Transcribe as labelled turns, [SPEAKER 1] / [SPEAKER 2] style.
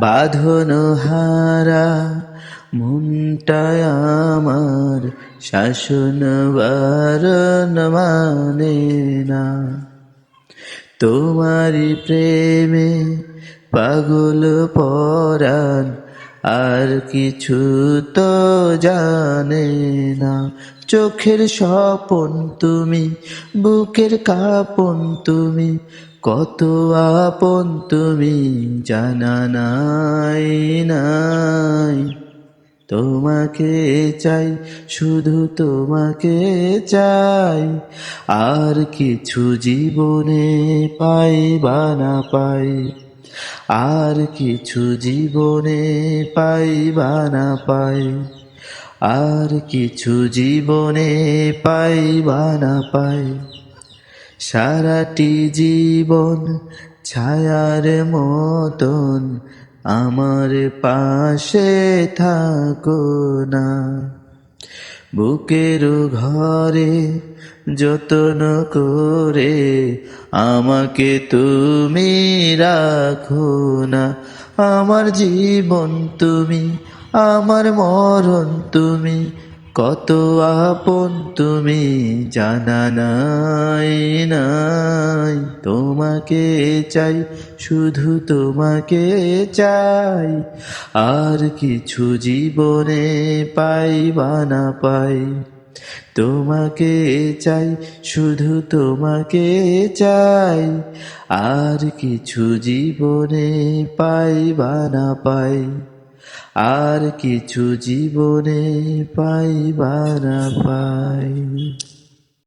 [SPEAKER 1] বাঁধন হারা মনটায় আমার শাসন বারণ মানে না। তোমারি প্রেমে পাগল পরাণ আর কিছু তো জানে না। চোখের স্বপন তুমি, বুকের কাপন তুমি কত আপন তুমি জানা নাই নাই। তোমাকে চাই, শুধু তোমাকে চাই। আর কিছু জীবনে পাই বা না পাই। আর কিছু জীবনে পাই বা না পাই। আর কিছু জীবনে পাই বা না পাই। সারাটি জীবন ছায়ার মতন আমার পাশে থাকো না। বুকের ঘরে যতন করে আমাকে তুমি রাখো না। আমার জীবন তুমি, আমার মরণ তুমি কত আপন তুমি জানা নাই নাই। তোমাকে চাই, শুধু তোমাকে চাই। আর কিছু জীবনে পাই বা না পাই। তোমাকে চাই, শুধু তোমাকে চাই। আর কিছু জীবনে পাই বা না পাই। আর কিছু জীবনে পাইবার পাই